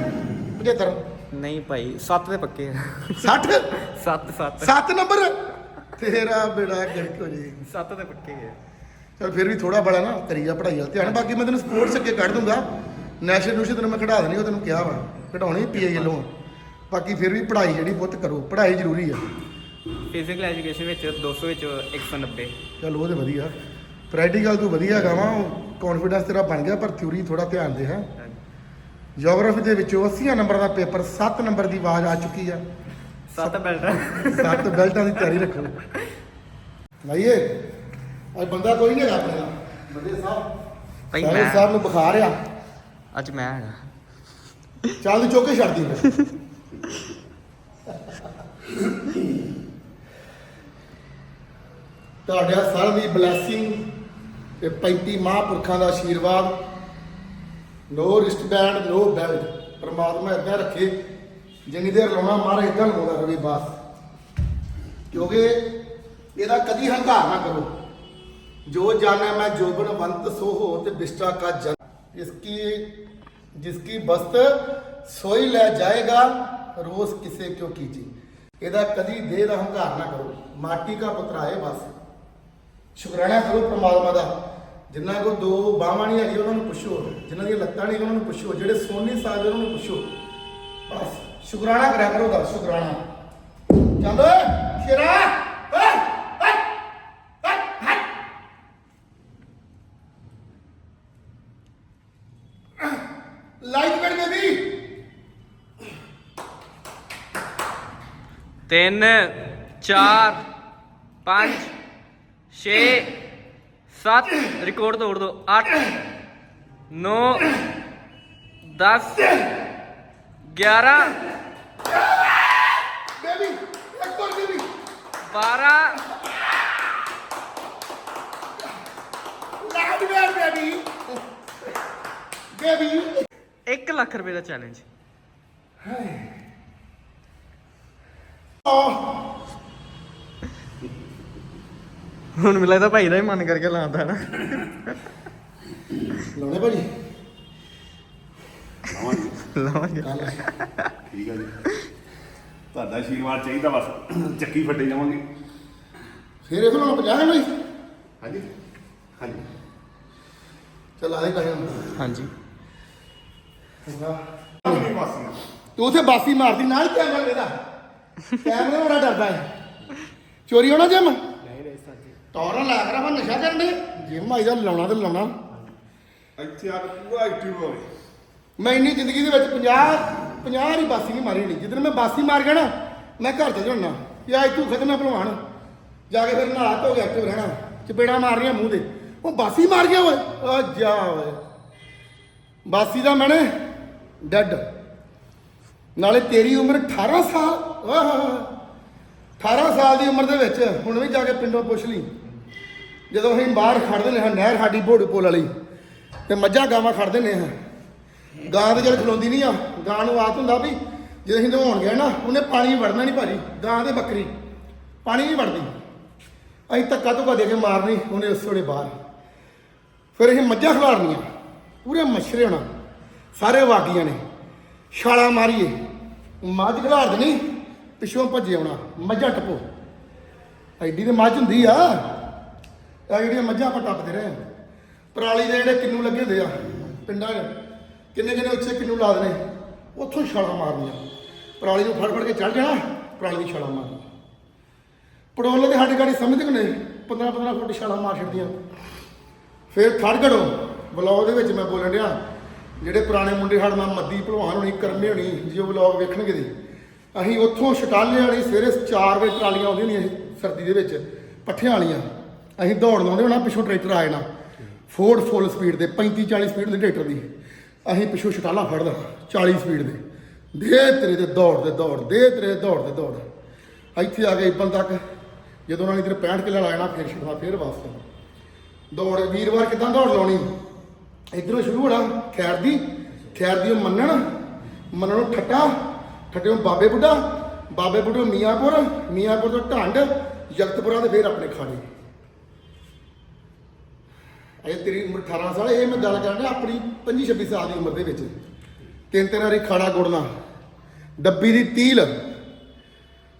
75 ਨਹੀਂ ਭਾਈ 7 ਦੇ ਪੱਕੇ 60 7 7 7 ਨੰਬਰ ਤੇਰਾ ਬੇੜਾ ਹੋ ਜੀ। 7 ਦੇ ਪੱਕੇ ਹੈ ਚਲ ਫਿਰ ਵੀ ਥੋੜਾ ਬੜਾ ਨਾ ਕਰੀਆ ਪੜਾਈ ਵਾਲ ਧਿਆਨ। ਬਾਕੀ ਮੈਂ ਤੈਨੂੰ ਸਪੋਰਟਸ ਅੱਗੇ ਕੱਢ ਦੂੰਗਾ। ਨੈਸ਼ਨਲ ਨੂਸ਼ਨ ਤੈਨੂੰ ਮੈਂ ਖੜਾ ਦੇਣੀ ਉਹ ਤੈਨੂੰ ਕਿਹਾ ਵਾ। ਕਢਾਉਣੀ ਪੀਆਈ ਵੱਲੋਂ। ਬਾਕੀ ਫਿਰ ਵੀ ਪੜ੍ਹਾਈ ਜਿਹੜੀ ਬਹੁਤ ਕਰੋ ਪੜ੍ਹਾਈ ਜ਼ਰੂਰੀ ਆ। ਫਿਜ਼ੀਕਲ ਐਜੂਕੇਸ਼ਨ ਵਿੱਚ 200 ਵਿੱਚ 190 ਚਲ ਉਹ ਤੇ ਵਧੀਆ। ਪ੍ਰੈਕਟੀਕਲ ਤੂੰ ਵਧੀਆ ਹੈਗਾ ਵਾ ਕੌਨਫੀਡੈਂਸ ਤੇਰਾ ਬਣ ਗਿਆ ਪਰ ਥਿਊਰੀ ਥੋੜਾ ਧਿਆਨ ਦੇ ਹੈ। ਜੀਓਗ੍ਰਾਫੀ ਦੇ ਵਿੱਚੋਂ 80 ਨੰਬਰ ਦਾ ਪੇਪਰ 7 ਨੰਬਰ ਦੀ ਆਵਾਜ਼ ਆ ਚੁੱਕੀ ਆ। 7 ਬੈਲਟ। ਸੱਤ ਬੈਲਟਾਂ ਦੀ ਤਿਆਰੀ ਰੱਖੋ। ਭਾਈਏ ਅੱਜ ਬੰਦਾ ਕੋਈ ਨਹੀਂ ਹੈਗਾ ਆਪਣੇ ਨਾਲ। ਬੰਦੇ ਸਾਹਿਬ। ਭਾਈ ਮੈਂ ਸਾਹਿਬ ਨੂੰ ਬੁਖਾਰ ਆ। ਅੱਜ ਮੈਂ ਹੈਗਾ। ਚੱਲ ਚੁੱਕ ਛੱਡ ਦੀ। ਤੁਹਾਡਾ ਸਾਰਿਆਂ ਦੀ ਬਲੇਸਿੰਗ ਤੇ 35 ਮਹਾਂਪੁਰਖਾਂ ਦਾ ਆਸ਼ੀਰਵਾਦ no wrist band no belt ਪਰਮਾਤਮਾ ਇਦਾਂ ਰੱਖੇ, ਜਿੰਨੀ ਦੇਰ ਲਾਉਣਾ ਮਾਰਾ, ਇਦਾਂ ਲਾਉਂਦਾ ਰਵੇ ਬਸ। ਕਿਉਂਕਿ ਇਹਦਾ ਕਦੀ ਹੰਕਾਰ ਨਾ ਕਰੋ। ਜੋ ਜਾਣਾ ਮੈਂ ਜੋਬਨ ਬੰਤ ਸੋ ਹੋ ਤੇ ਬਿਸਟਾ ਕਾ ਜਨ। ਇਸकी ਜਿਸकी ਬਸਤ ਸੋਈ ਲੈ ਜਾਏਗਾ ਰੋਜ਼ ਕਿਸੇ ਕਿਉਂ ਕੀਜੀ। ਇਹਦਾ ਕਦੀ ਦੇਹ ਦਾ ਹੰਕਾਰ ਨਾ ਕਰੋ। ਮਾਟੀ ਦਾ ਪੁੱਤਰ ਆਏ ਬਸ। ਸ਼ੁਕਰਾਨਾ ਕਰੋ ਪ੍ਰਮਾਤਮਾ ਦਾ। ਜਿਨ੍ਹਾਂ ਕੋ ਦੋ ਬਾਹਾਂ ਨਹੀਂ ਹੈਗੀਆਂ, ਉਹਨਾਂ ਨੂੰ ਪੁੱਛੋ। ਜਿਨ੍ਹਾਂ ਦੀਆਂ ਲੱਤਾਂ ਨਹੀਂ ਉਹਨਾਂ ਨੂੰ ਪੁੱਛੋ। ਜਿਹੜੇ ਸੁਣ ਨਹੀਂ ਸਕਦੇ ਉਹਨਾਂ ਨੂੰ ਪੁੱਛੋ। ਬਸ, ਸ਼ੁਕਰਾਨਾ ਕਰਿਆ ਕਰੋ ਦਾ ਸ਼ੁਕਰਾਨਾ। ਚੱਲ ਸ਼ੇਰਾ! ਓਏ ਓਏ ਓਏ ਹਟ ਤਿੰਨ, ਚਾਰ, ਪੰਜ। ਛੇ ਸੱਤ ਰਿਕਾਰਡ ਤੋੜ ਦੋ 8 9 10 11 ਬੇਬੀ ਇੱਕ ਹੋਰ ਬੇਬੀ 12 ਲਾਈਟ ਬੈਠ ਬੇਬੀ ਬੇਬੀ 1 ਲੱਖ ਰੁਪਏ ਦਾ ਚੈਲੰਜ ਹੁਣ ਮੈਨੂੰ ਲੱਗਦਾ ਭਾਈ ਦਾ ਹੀ ਮਨ ਕਰਕੇ ਲਾਉਂਦਾ ਨਾ। ਲਾਉਣੇ ਭਾਜੀ? ਲਾਵਾਂਗੇ। ਠੀਕ ਹੈ ਜੀ। ਤੁਹਾਡਾ ਆਸ਼ੀਰਵਾਦ ਚਾਹੀਦਾ ਬਸ। ਚੱਕੀ ਫੱਟੇ ਜਾਵਾਂਗੇ। ਫਿਰ ਇਹ ਲਾਉਣਾ 50 ਹੈ ਭਾਈ? ਹਾਂਜੀ। ਹਾਂਜੀ। ਚੱਲ ਆਏ ਕਹਾਂ ਹਾਂਜੀ। ਤੂੰ ਉਥੇ ਬਾਸੀ ਮਾਰਦੀ ਨਾਲ ਕੈਮਰਾ ਇਹਦਾ। ਕੈਮਰਾ ਬੜਾ ਡਰਦਾ ਹੈ। ਚੋਰੀ ਹੋਣਾ ਸਾਜੀ ਟੌਰਾਂ ਲਾ ਕੇ ਆਪਾਂ ਨਸ਼ਾ ਕਰਨ ਦੇ। ਜਿਮ ਆਈਦਾ ਲਾਉਣਾ ਤੇ ਲਾਉਣਾ। ਇੱਥੇ ਆ ਕੇ ਪੂਰਾ ਐਕਟਿਵ ਹੋਵੇ। ਮੈਂ ਇੰਨੀ ਜ਼ਿੰਦਗੀ ਦੇ ਵਿੱਚ 50 50 ਹੀ ਬਾਸੀ ਨਹੀਂ ਮਾਰੀ ਨਹੀਂ ਜਿੱਦਣ ਮੈਂ ਬਾਸੀ ਮਾਰ ਗਿਆ ਨਾ ਮੈਂ ਘਰ ਚੱਲ ਜਾਣਾ। ਕਿ ਅੱਜ ਤੂੰ ਖਤਮ ਨਾ ਭਲਵਾਨ। ਜਾ ਕੇ ਫਿਰ ਨਹਾ ਧੋ ਕੇ ਐਕਟਿਵ ਰਹਿਣਾ। ਚਪੇੜਾ ਮਾਰਨੀਆਂ ਮੂੰਹ ਦੇ ਉਹ ਬਾਸੀ ਮਾਰ ਗਿਆ ਓਏ। ਆ ਜਾ ਓਏ। ਬਾਸੀ ਦਾ ਮੈਨੇ ਡੈਡ। ਨਾਲੇ ਤੇਰੀ ਉਮਰ 18 ਸਾਲ। ਆਹ। 18 ਸਾਲ ਦੀ ਉਮਰ ਦੇ ਵਿੱਚ ਹੁਣ ਵੀ ਜਾ ਕੇ ਪਿੰਡੋਂ ਪੁੱਛ ਲਈ। ਜਦੋਂ ਅਸੀਂ ਬਾਹਰ ਖੜਦੇ ਨੇ ਹਾਂ, ਨਹਿਰ ਸਾਡੀ ਭੋੜੂ ਪੋਲ ਵਾਲੀ, ਤੇ ਮੱਝਾਂ ਗਾਵਾਂ ਖੜਦੇ ਨੇ ਹਾਂ। ਗਾਂ ਤੇ ਜਦ ਖਲੋਂਦੀ ਨਹੀਂ ਆ, ਗਾਂ ਨੂੰ ਆਦਤ ਹੁੰਦਾ ਵੀ ਜਦੋਂ ਅਸੀਂ ਨਹਾਉਣ ਗਏ ਨਾ, ਉਹਨੇ ਪਾਣੀ ਵੜਨਾ ਨਹੀਂ ਭਾਜੀ, ਗਾਂ ਤੇ ਬੱਕਰੀ, ਪਾਣੀ ਨਹੀਂ ਵੜਦੀ। ਅਸੀਂ ਧੱਕਾ ਧੁੱਕਾ ਦੇ ਕੇ ਮਾਰਨੀ, ਉਹਨੇ ਉਸ ਵੇਲੇ ਬਾਹਰ। ਫਿਰ ਅਸੀਂ ਮੱਝਾਂ ਖਿਲਾਰਨੀਆਂ ਪੂਰੇ ਮੱਛਰੇ ਹੋਣਾ, ਸਾਰੇ ਵਾਗੀਆਂ ਨੇ। ਛਾਲਾ ਮਾਰੀਏ, ਮੱਝ ਖਿਲਾਰ ਦੇਣੀ, ਪਿੱਛੋਂ ਭੱਜੇ ਆਉਣਾ, ਮੱਝਾਂ ਟੱਪੋ। ਐਡੀ ਤੇ ਮੱਝ ਹੁੰਦੀ ਆ। ਆ ਜਿਹੜੀਆਂ ਮੱਝਾਂ ਆਪਾਂ ਟੱਪਦੇ ਰਹੇ ਹਾਂ। ਪਰਾਲੀ ਦੇ ਜਿਹੜੇ ਕਿੰਨੂ ਲੱਗੇ ਹੁੰਦੇ ਆ, ਪਿੰਡਾਂ 'ਚ, ਕਿੰਨੇ ਕਿੰਨੇ ਉੱਚੇ ਕਿੰਨੂ ਲਾ ਦੇਣੇ ਉੱਥੋਂ ਛਾਲਾਂ ਮਾਰਨੀਆਂ। ਪਰਾਲੀ ਨੂੰ ਫੜ ਫੜ ਕੇ ਚੜ ਜਾਣਾ, ਪਰਾਲੀ ਦੀ ਛਾਲਾਂ ਮਾਰਨੀ ਪੜੋਲੇ ਦੇ ਸਾਡੇ ਗਾੜੀ ਸਮਝਦੇ ਕਿ ਨਹੀਂ 15 15 ਫੁੱਟ ਛਾਲਾਂ ਮਾਰ ਛੱਡਦੀਆਂ ਫਿਰ ਥੜਗੜੋ ਬਲੌਗ ਦੇ ਵਿੱਚ ਮੈਂ ਬੋਲਣ ਡਿਆ, ਜਿਹੜੇ ਪੁਰਾਣੇ ਮੁੰਡੇ ਸਾਡੇ ਨਾਲ ਮੱਦੀ ਭਲਵਾਨ ਹੋਣੀ, ਕਰਮੇ ਹੋਣੀ, ਜੇ ਉਹ ਬਲੌਗ ਵੇਖਣਗੇ ਦੀ ਅਸੀਂ ਉੱਥੋਂ ਛਟਾਲੇ ਵਾਲੀ ਸਵੇਰੇ 4 ਵਜੇ ਟਰਾਲੀਆਂ ਆਉਂਦੀਆਂ ਹੁੰਦੀਆਂ ਸੀ ਸਰਦੀ ਦੇ ਵਿੱਚ, ਪੱਠਿਆਂ ਵਾਲੀਆਂ। ਅਸੀਂ ਦੌੜ ਲਾਉਂਦੇ ਹੋਣਾ ਪਿੱਛੋਂ ਟਰੈਕਟਰ ਆ ਜਾਣਾ। ਫੋਰਡ ਫੁੱਲ ਸਪੀਡ ਦੇ 35 40 ਸਪੀਡ ਦੇ ਟਰੈਕਟਰ ਦੀ। ਅਸੀਂ ਪਿੱਛੋਂ ਛਟਾਲਾ ਫੜਦਾ 40 ਸਪੀਡ ਦੇ। ਦੇ ਤੇਰੇ ਦੇ ਦੌੜ ਦੇ ਦੌੜ, ਦੇ ਤੇਰੇ ਦੇ ਦੌੜ ਦੇ ਦੌੜ। ਇੱਥੇ ਆ ਗਏ ਇੱਬਨ ਤੱਕ। ਜਦੋਂ ਉਹਨਾਂ ਨੇ ਇਧਰ 65 ਕਿੱਲਾ ਲਾਣਾ ਫਿਰ ਛੱਡਣਾ ਫਿਰ ਵਾਪਸ ਦੌੜ, ਵੀਰਵਾਰ ਕਿਦਾਂ ਦੌੜ ਲਾਉਣੀ? ਇਧਰੋਂ ਸ਼ੁਰੂ ਹੋਣਾ, ਖੈਰ ਦੀ ਖੈਰ ਦੀ ਉਹ ਮੰਨਣ ਮੰਨਣ ਨੂੰ ਠੱਟਾ, ਠੱਟੇ ਨੂੰ ਬਾਬੇ ਬੁੱਢਾ, ਬਾਬੇ ਬੁੱਢੇ ਨੂੰ ਮੀਆਂਪੁਰ ਮੀਆਂਪੁਰ ਤੋਂ ਢੰਡ ਜਗਤਪੁਰਾ ਦੇ ਫੇਰ ਆਪਣੇ ਖਾਣੇ ਅਜੇ ਤੇਰੀ ਉਮਰ 18 ਸਾਲ, ਇਹ ਮੈਂ ਗੱਲ ਕਰਨ ਆਪਣੀ 25 26 ਸਾਲ ਦੀ ਉਮਰ ਦੇ ਵਿੱਚ। ਤਿੰਨ ਤਿੰਨ ਵਾਰੀ ਖਾਣਾ ਗੁੜਨਾ ਡੱਬੀ ਦੀ ਤੀਲ।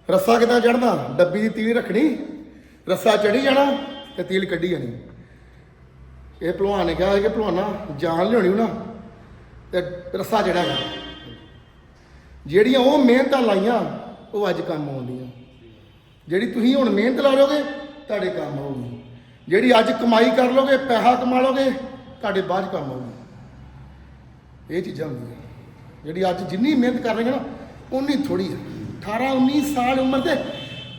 ਰੱਸਾ ਕਿਦਾਂ ਚੜਨਾ ਡੱਬੀ ਦੀ ਤੀਲ ਰੱਖਣੀ, ਰੱਸਾ ਚੜੀ ਜਾਣਾ ਤੇ ਤੀਲ ਕੱਢੀ ਜਾਣੀ। ਇਹ ਭਲਵਾਨ ਨੇ ਕਿਹਾ ਕਿ ਭਲਵਾਨਾ, ਜਾਨ ਲਿਆਉਣੀ ਨਾ ਤੇ ਰੱਸਾ ਚੜਾਗਾ ਜਿਹੜੀਆਂ ਉਹ ਮਿਹਨਤਾਂ ਲਾਈਆਂ, ਉਹ ਅੱਜ ਕੰਮ ਆਉਂਦੀਆਂ। ਜਿਹੜੀ ਤੁਸੀਂ ਹੁਣ ਮਿਹਨਤ ਲਾ ਲੋਗੇ ਤੁਹਾਡੇ ਕੰਮ ਆਊਗੀ ਜਿਹੜੀ ਅੱਜ ਕਮਾਈ ਕਰ ਲੋਗੇ, ਪੈਸਾ ਕਮਾ ਲੋਗੇ, ਤੁਹਾਡੇ ਬਾਅਦ 'ਚ ਕੰਮ ਆਊਗੀ। ਇਹ ਚੀਜ਼ਾਂ ਹੁੰਦੀਆਂ। ਜਿਹੜੀ ਅੱਜ ਜਿੰਨੀ ਮਿਹਨਤ ਕਰ ਰਹੇ ਨਾ ਉਨੀ ਥੋੜੀ 18 19 ਸਾਲ ਉਮਰ ਦੇ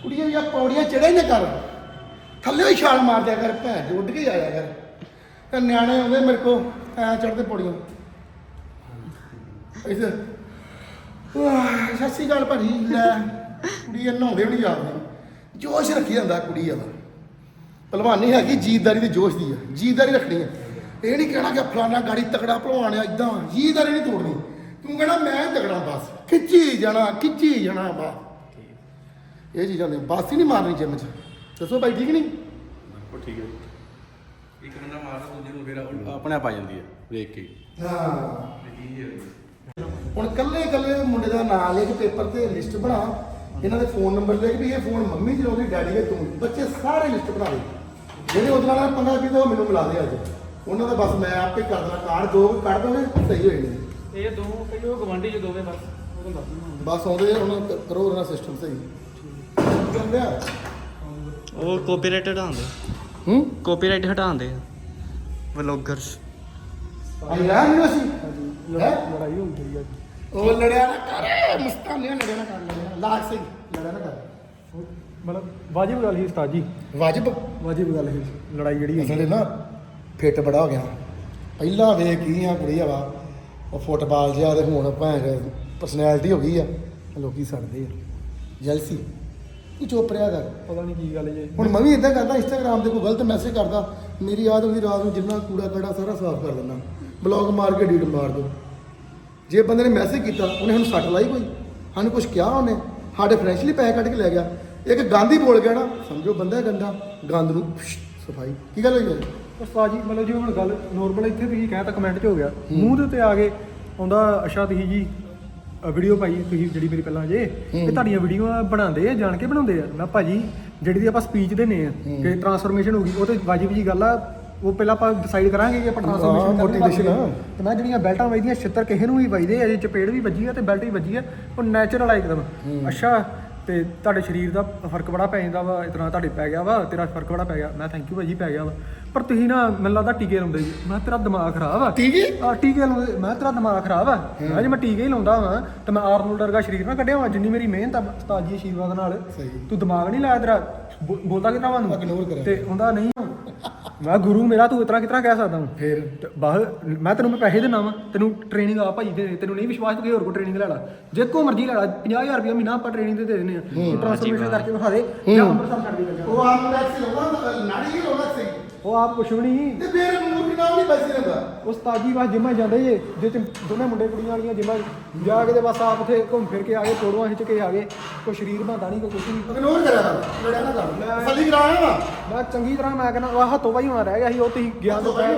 ਕੁੜੀਆਂ ਵੀ ਆ ਪੌੜੀਆਂ ਚੜ੍ਹੇ ਨੇ ਕਰ। ਥੱਲੇ ਹੀ ਛਾਲ ਮਾਰ ਦਿਆ ਕਰ, ਭੈਣ ਦੇ ਉੱਡ ਕੇ ਹੀ ਆਇਆ ਕਰ। ਤੇ ਨਿਆਣੇ ਆਉਂਦੇ ਮੇਰੇ ਕੋ ਐ ਚੜਦੇ ਪੌੜੀਆਂ। ਇਸੇ ਵਾਹ, ਸਤਿ ਸ਼੍ਰੀ ਅਕਾਲ ਭਾਜੀ, ਲੈ। ਕੁੜੀ ਨਹਾਉਂਦੇ ਵੀ ਨਹੀਂ। ਜਾਂਦੇ ਜੋਸ਼ ਰੱਖੀ ਜਾਂਦਾ ਕੁੜੀ ਵਾਲਾ। ਭਲਵਾਨੀ ਹੈਗੀ ਜੀਤਦਾਰੀ ਦੇ ਜੋਸ਼ ਦੀ ਆ ਜੀਤਦਾਰੀ ਰੱਖਣੀ ਆ। ਇਹ ਨਹੀਂ ਕਹਿਣਾ ਕਿ ਫਲਾਣਾ ਗਾੜੀ ਤਕੜਾ ਭਲਵਾਨ ਆ ਇਦਾਂ ਜੀਤਦਾਰੀ ਨਹੀਂ ਤੋੜਨੀ। ਤੂੰ ਕਹਿਣਾ ਮੈਂ ਤਕੜਾ ਬਸ ਖਿੱਚੀ ਜਾਣਾ ਖਿੱਚੀ ਜਾਣਾ ਬਾ ਇਹ ਚੀਜ਼ਾਂ ਨੇ ਬਸ ਹੀ ਨਹੀਂ ਮਾਰਨੀ ਜਿੰਮ 'ਚ। ਦੱਸੋ ਬਾਈ ਠੀਕ ਨਹੀਂ? ਉਹ ਠੀਕ ਹੈ ਇੱਕ ਬੰਦਾ ਮਾਰਦਾ ਦੂਜੇ ਨੂੰ ਫਿਰ ਉਹ ਆਪਣੇ ਆਪ ਆ ਜਾਂਦੀ ਹੈ ਵੇਖ ਕੇ। ਹਾਂ। ਹੁਣ ਕੱਲੇ ਕੱਲੇ ਮੁੰਡੇ ਦਾ ਨਾਂ ਲਿਖ ਪੇਪਰ ਤੇ ਲਿਸਟ ਬਣਾ। ਇਹਨਾਂ ਦੇ ਫੋਨ ਨੰਬਰ ਲਿਖ ਵੀ ਇਹ ਫੋਨ ਮੰਮੀ ਚਲਾਉਂਦੀ ਡੈਡੀ ਦੇ ਤੂੰ ਬੱਚੇ ਸਾਰੇ ਲਿਸਟ ਬਣਾ ਲਏ ਜਿਹੜੇ ਉਹਦੇ ਨਾਲ 15 20 ਦਾ ਉਹ ਮੈਨੂੰ ਮਿਲਾ ਦੇ ਅੱਜ। ਉਹਨਾਂ ਦਾ ਬਸ ਮੈਂ ਆਪੇ ਕਰ ਦੇਣਾ ਕਾਰਡ ਦੋ ਕੱਢ ਦੋਗੇ ਸਹੀ ਹੋਏ ਨੇ ਇਹ ਦੋ ਪਹਿਲੋ ਗਵਾਂਢੀ ਚ ਦੋਵੇਂ ਬਸ ਉਹ ਦੱਸ ਦਿੰਦਾ। ਬਸ ਆਉਂਦੇ ਆ, ਉਹਨਾਂ ਕ- ਕਰੋ ਉਹਨਾਂ ਸਿਸਟਮ ਸਹੀ। ਆ ਉਹ ਕਾਪੀਰਾਈਟ ਹਟਾਉਂਦੇ। ਹੂੰ? ਕਾਪੀਰਾਈਟ ਹਟਾਉਂਦੇ ਵਲੋਗਰਸ ਆਇਆ ਨਹੀਂ ਅਸੀਂ? ਹੈ? ਲੜਾਈ ਗਈ ਅੱਜ। ਉਹ ਲੜਿਆ ਨਾ ਕਰ ਮਸਤਾਨੀਆਂ ਲੜਿਆ ਨਾ ਕਰ ਲੜਿਆ ਲਾਗ ਸਿੰਘ ਲੜਿਆ ਨਾ ਕਰ। ਮਤਲਬ ਵਾਜਿਬ ਗੱਲ ਹੀ ਉਸਤਾਦ ਜੀ। ਵਾਜਬ। ਵਾਜਿਬ ਗੱਲ ਹੀ ਲੜਾਈ ਜਿਹੜੀ ਹੋਈ। ਅਸਲ ਨਾ ਫਿੱਟ ਬੜਾ ਹੋ ਗਿਆ। ਪਹਿਲਾਂ ਵੇਖ ਕੀ ਆ ਕੁੜੀ ਵਾ ਉਹ ਫੁੱਟਬਾਲ ਜਿਹਾ ਤੇ ਹੁਣ ਭੈਣ ਪਰਸਨੈਲਿਟੀ ਹੋ ਗਈ ਆ। ਲੋਕੀ ਸੜਦੇ ਆ। ਜੈਲਸੀ ਤੂੰ ਚੁੱਪ ਰਿਹਾ ਕਰ। ਪਤਾ ਨਹੀਂ ਕੀ ਗੱਲ ਜੇ। ਹੁਣ ਮੈਂ ਵੀ ਇਦਾਂ ਕਰਦਾ ਇੰਸਟਾਗ੍ਰਾਮ ਤੇ ਕੋਈ ਗਲਤ ਮੈਸੇਜ ਕਰਦਾ ਮੇਰੀ ਯਾਦ ਹੁੰਦੀ ਰਾਤ ਨੂੰ ਜਿੰਨਾ ਕੂੜਾ ਕੜਾ ਸਾਰਾ ਸਾਫ਼ ਕਰ ਦਿੰਦਾ। ਬਲੌਗ ਮਾਰ ਕੇ ਡੀਟ ਮਾਰ ਦੋ। ਜੇ ਬੰਦੇ ਨੇ ਮੈਸੇਜ ਕੀਤਾ ਉਹਨੇ ਸਾਨੂੰ ਸੱਟ ਲਾਈ ਕੋਈ? ਸਾਨੂੰ ਕੁਝ ਕਿਹਾ ਉਹਨੇ? ਸਾਡੇ ਫਾਈਨੈਂਸ਼ਲੀ ਪੈਸੇ ਕੱਢ ਕੇ ਲੈ ਗਿਆ। ਇੱਕ ਗਾਂਧੀ ਬੋਲ ਗਿਆ ਨਾ ਸਮਝੋ ਬੰਦਾ ਗੰਦਾ ਗੰਦ ਨੂੰ ਸਫ਼ਾਈ। ਕੀ ਗੱਲ ਹੋਈ ਹੈ? ਉਸਤਾਦ ਜੀ ਮਤਲਬ ਜੀ ਹੁਣ ਗੱਲ ਨੋਰਮਲ ਇੱਥੇ ਤੁਸੀਂ ਕਹਿ ਤਾਂ ਕਮੈਂਟ 'ਚ ਹੋ ਗਿਆ। ਮੂੰਹ ਦੇ ਉੱਤੇ ਆ ਗਏ ਆਉਂਦਾ ਅੱਛਾ ਤੁਸੀਂ ਜੀ ਵੀਡੀਓ ਪਾਈ ਤੁਸੀਂ ਜਿਹੜੀ ਮੇਰੀ ਪਹਿਲਾਂ ਜੇ ਇਹ ਤੁਹਾਡੀਆਂ ਵੀਡੀਓ ਬਣਾਉਂਦੇ ਆ ਜਾਣ ਕੇ ਬਣਾਉਂਦੇ ਆ? ਮੈਂ ਭਾਜੀ ਜਿਹੜੀ ਦੀ ਆਪਾਂ ਸਪੀਚ ਦੇਨੇ ਆ ਕਿ ਟਰਾਂਸਫਰਮੇਸ਼ਨ ਹੋ ਗਈ ਉਹ ਤੇ ਵਾਜਿਬ ਜੀ ਗੱਲ ਆ ਉਹ ਪਹਿਲਾਂ ਆਪਾਂ ਡਿਸਾਈਡ ਕਰਾਂਗੇ ਕਿ ਆਪਾਂ ਟਰਾਂਸਫਰਮੇਸ਼ਨ motivation ਆ। ਤੇ ਮੈਂ ਜਿਹੜੀਆਂ ਬੈਲਟਾਂ ਵੱਜਦੀਆਂ ਛਿੱਤਰ ਕਿਸੇ ਨੂੰ ਵੀ ਵੱਜਦੇ ਆ ਜੇ ਚਪੇੜ ਵੀ ਵੱਜੀ ਆ ਤੇ ਬੈਲਟ ਵੀ ਵੱਜੀ ਆ ਉਹ ਨੈਚੁਰਲ ਆ ਇੱਕਦਮ। ਅੱਛਾ ਤੇ ਤੁਹਾਡੇ ਸਰੀਰ ਦਾ ਫ਼ਰਕ ਬੜਾ ਪੈ ਜਾਂਦਾ ਵਾ ਇਤਨਾ ਤੁਹਾਡੇ ਪੈ ਗਿਆ ਵਾ ਤੇਰਾ ਫ਼ਰਕ ਬੜਾ ਪੈ ਗਿਆ। ਮੈਂ ਥੈਂਕ ਯੂ ਭਾਜੀ ਪੈ ਗਿਆ ਵਾ। ਪਰ ਤੁਸੀਂ ਨਾ ਮੈਨੂੰ ਲੱਗਦਾ ਟੀਕੇ ਲਾਉਂਦੇ। ਜੀ ਮੈਂ ਤੇਰਾ ਦਿਮਾਗ ਖਰਾਬ ਆ। ਟੀਕੇ? ਆ ਟੀਕੇ ਲਾਉਂਦੇ। ਮੈਂ ਤੇਰਾ ਦਿਮਾਗ ਖਰਾਬ ਆ। ਮੈਂ ਜੇ ਮੈਂ ਟੀਕੇ ਹੀ ਲਾਉਂਦਾ ਵਾਂ ਤੇ ਮੈਂ ਆਰਨੋਲਡ ਵਰਗਾ ਸਰੀਰ ਨਾ ਕੱਢਿਆ ਵਾ ਜਿੰਨੀ ਮੇਰੀ ਮਿਹਨਤ ਆ ਉਸਤਾਦ ਜੀ ਆਸ਼ੀਰਵਾਦ ਨਾਲ। ਤੂੰ ਦਿਮਾਗ ਨਹੀਂ ਲਾਇਆ ਤੇਰਾ। ਬੋ- ਬੋਲਦਾ ਕਿਤਨਾ ਵਾ Ignore ਕਰਿਆ। ਤੇ ਹੁੰਦਾ ਨਹੀਂ। ਮੈਂ ਗੁਰੂ ਮੇਰਾ ਤੂੰ ਇਤਨਾ ਕਿਤਨਾ ਕਹਿ ਸਕਦਾ ਹਾਂ ਫੇਰ? ਬਾਹਰ ਮੈਂ ਤੈਨੂੰ ਮੈਂ ਪੈਸੇ ਦੇਣਾ ਵਾ ਤੈਨੂੰ ਟ੍ਰੇਨਿੰਗ ਆ ਭਾਈ ਦੇ। ਤੈਨੂੰ ਨਹੀਂ ਵਿਸ਼ਵਾਸ ਤੂੰ ਕਿਸੇ ਹੋਰ ਕੋ ਟ੍ਰੇਨਿੰਗ ਲੈ ਲਾ। ਜੇ ਕੋ ਮਰਜ਼ੀ ਲੈ ਲਾ 50000 ਰੁਪਏ ਮਹੀਨਾ ਆਪਾਂ ਟ੍ਰੇਨਿੰਗ ਦੇ ਦੇ ਦਿੰਦੇ ਆ। ਟ੍ਰਾਂਸਫਰਮੇਸ਼ਨ ਕਰਕੇ ਵਿਖਾ ਦੇ ਜਾਂ ਅੰਮ੍ਰਿਤਸਰ ਛੱਡ ਦੇ। ਉਹ ਆਪ ਟੈਕਸੀ ਲਾਉਂਦਾ ਨਾੜੀ ਹੀ ਲਾਉਂਦਾ ਸੀ ਉਹ ਆਪ ਕੁਛ ਵੀ ਨਹੀਂ। ਤੇ ਫੇਰ ਨਾਮ ਨਹੀਂ ਪੈਸੇ ਦਿੰਦਾ ਉਸਤਾਦ ਬਸ ਜਿੰਮਾਂ ਜਾਂਦੇ ਜੇ ਜੇ ਤੇ ਦੋਨੇ ਮੁੰਡੇ ਕੁੜੀਆਂ ਵਾਲੀਆਂ ਜਿੰਮਾਂ ਜਾ ਕੇ ਤੇ ਬਸ ਆਪ ਉੱਥੇ ਘੁੰਮ ਫਿਰ ਕੇ ਆ ਗਏ ਫੋਟੋਆਂ ਖਿੱਚ ਕੇ ਆ ਗਏ। ਕੋਈ ਸਰੀਰ ਬਣਦਾ ਨਹੀਂ ਕੋਈ ਕੁਛ ਨਹੀਂ ਇਗਨੋਰ ਕਰਿਆ ਕਰ ਲੜਿਆ ਨਾ ਕਰ। ਫਲੀ ਕਰਾਇਆ ਵਾ। ਮੈਂ ਚੰਗੀ ਤਰ੍ਹਾਂ ਮੈਂ ਕਹਿੰਦਾ ਉਹ ਹੱਥੋਂ ਭਾਈ ਹੋਣਾ ਰਹਿ ਗਿਆ ਸੀ ਉਹ ਤੁਸੀਂ ਗਿਆਨ ਦਿੱਤਾ।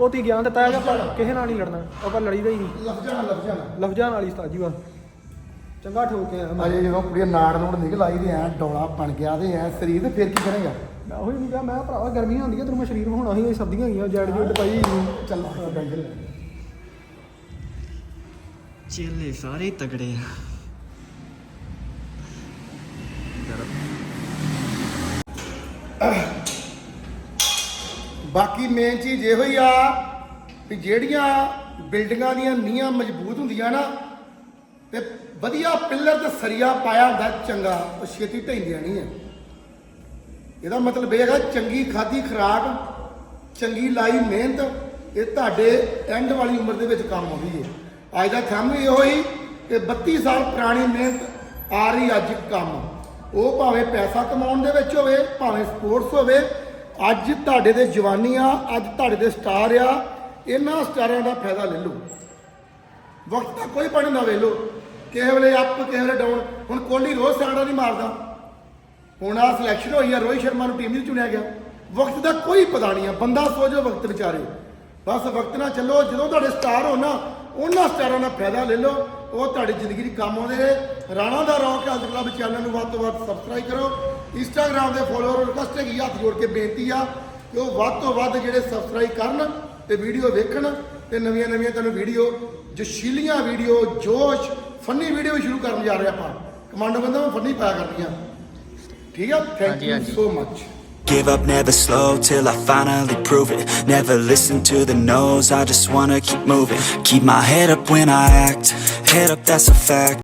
ਉਹ ਤੁਸੀਂ ਗਿਆਨ ਦਿੱਤਾ ਹੈਗਾ ਪਰ ਕਿਸੇ ਨਾਲ ਨਹੀਂ ਲੜਨਾ ਆਪਾਂ ਲੜੀ ਦਾ ਹੀ ਨਹੀਂ। ਲਫ਼ਜ਼ਾਂ ਨਾਲ ਲਫ਼ਜ਼ਾਂ ਨਾਲ। ਲਫ਼ਜ਼ਾਂ ਨਾਲ ਹੀ ਉਸਤਾਦ ਬਸ। ਚੰਗਾ ਠੋਕ ਕੇ ਆਇਆ ਮੈਂ। ਅਜੇ ਜਦੋਂ ਕੁੜੀ ਨਾੜ ਨੂੜ ਨਿਕਲ ਆਈ ਤੇ ਐ ਡੋਲਾ ਬਣ ਗਿਆ ਤੇ ਐ ਸਰੀਰ ਤੇ ਫੇਰ ਕੀ ਕਰੇਗਾ? ਮੈਂ ਉਹੀ ਨਹੀਂ ਕਿਹਾ ਮੈਂ ਭਰਾਵਾ ਗਰਮੀ ਹੁੰਦੀ ਹੈ ਤੈਨੂੰ ਮੈਂ ਸਰੀਰ ਸੀ ਇਹ ਸਰਦੀਆਂ ਹੈਗੀਆਂ ਜੈਡ ਜੁੱਟ ਪਾਈ ਚੱਲ ਚੇਲੇ ਸਾਰੇ ਹੀ ਤਗੜੇ ਆ। ਬਾਕੀ ਮੇਨ ਚੀਜ਼ ਇਹੋ ਹੀ ਆ ਵੀ ਜਿਹੜੀਆਂ ਬਿਲਡਿੰਗਾਂ ਦੀਆਂ ਨੀਹਾਂ ਮਜ਼ਬੂਤ ਹੁੰਦੀਆਂ ਨਾ ਤੇ ਵਧੀਆ ਪਿੱਲਰ ਤੇ ਸਰੀਆ ਪਾਇਆ ਹੁੰਦਾ ਚੰਗਾ ਉਹ ਛੇਤੀ ਢਹਿੰਦੀਆਂ ਨਹੀਂ ਆ। ਇਹਦਾ ਮਤਲਬ ਇਹ ਹੈਗਾ ਚੰਗੀ ਖਾਦੀ ਖੁਰਾਕ, ਚੰਗੀ ਲਾਈ ਮਿਹਨਤ, ਇਹ ਤੁਹਾਡੇ ਐਂਡ ਵਾਲੀ ਉਮਰ ਦੇ ਵਿੱਚ ਕੰਮ ਆਉਂਦੀ ਹੈ ਅੱਜ ਦਾ ਕੰਮ ਵੀ ਇਹੋ ਹੀ ਕਿ 32 ਸਾਲ ਪੁਰਾਣੀ ਮਿਹਨਤ ਆ ਰਹੀ ਅੱਜ ਕੰਮ। ਉਹ ਭਾਵੇਂ ਪੈਸਾ ਕਮਾਉਣ ਦੇ ਵਿੱਚ ਹੋਵੇ, ਭਾਵੇਂ ਸਪੋਰਟਸ ਹੋਵੇ, ਅੱਜ ਤੁਹਾਡੇ ਦੇ ਜਵਾਨੀ ਆ ਅੱਜ ਤੁਹਾਡੇ ਦੇ ਸਟਾਰ ਆ, ਇਹਨਾਂ ਸਟਾਰਾਂ ਦਾ ਫਾਇਦਾ ਲੈ ਲਓ। ਵਕਤ ਦਾ ਕੋਈ ਪੜਨ ਨਾ ਵੇਲੋ। ਕਿਸੇ ਵੇਲੇ ਅਪ ਕਿਸੇ ਵੇਲੇ ਡਾਊਨ ਹੁਣ ਕੋਹਲੀ ਰੋਜ਼ ਸੈਂਡਾ ਨਹੀਂ ਮਾਰਦਾ। ਹੁਣ ਆ ਸਿਲੈਕਸ਼ਨ ਹੋਈ ਆ, ਰੋਹਿਤ ਸ਼ਰਮਾ ਨੂੰ ਟੀਮ ਵਿੱਚ ਚੁਣਿਆ ਗਿਆ। ਵਕਤ ਦਾ ਕੋਈ ਪਤਾ ਨਹੀਂ ਆ, ਬੰਦਾ ਸੋਚੋ ਵਕਤ ਵਿਚਾਰੇ। ਬਸ ਵਕਤ ਨਾਲ ਚੱਲੋ, ਜਦੋਂ ਤੁਹਾਡੇ ਸਟਾਰ ਹੋ ਨਾ, ਉਹਨਾਂ ਸਟਾਰਾਂ ਦਾ ਫਾਇਦਾ ਲੈ ਲਓ, ਉਹ ਤੁਹਾਡੀ ਜ਼ਿੰਦਗੀ ਦੀ ਕੰਮ ਆਉਂਦੇ ਨੇ। ਰਾਣਾ ਦਾ ਰੌਕ ਹੈਲਥ ਕਲੱਬ ਚੈਨਲ ਨੂੰ ਵੱਧ ਤੋਂ ਵੱਧ ਸਬਸਕ੍ਰਾਈਬ ਕਰੋ। ਇੰਸਟਾਗ੍ਰam ਦੇ ਫੋਲੋਅਰ ਰਿਕਵੈਸਟ ਹੈਗੀ ਹੱਥ ਜੋੜ ਕੇ ਬੇਨਤੀ ਆ ਕਿ ਉਹ ਵੱਧ ਤੋਂ ਵੱਧ ਜਿਹੜੇ ਸਬਸਕ੍ਰਾਈਬ ਕਰਨ ਤੇ ਵੀਡੀਓ ਵੇਖਣ ਤੇ ਨਵੀਆਂ ਨਵੀਆਂ ਤੁਹਾਨੂੰ ਵੀਡੀਓ ਜੋਸ਼ੀਲੀਆਂ ਵੀਡੀਓ ਜੋਸ਼ ਫਨੀ ਵੀਡੀਓ ਸ਼ੁਰੂ ਕਰਨ ਜਾ ਰਹੇ ਆਪਾਂ। ਕਮਾਂਡੋ ਬੰਦਾ, ਮੈਂ ਫਨੀ ਪਾਇਆ ਕਰਦੀਆਂ ਠੀਕ ਆ thank you so much Give up, never slow till I finally prove it. Never listen to the no's, I just wanna keep moving. Keep my head up when I act, head up, that's a fact.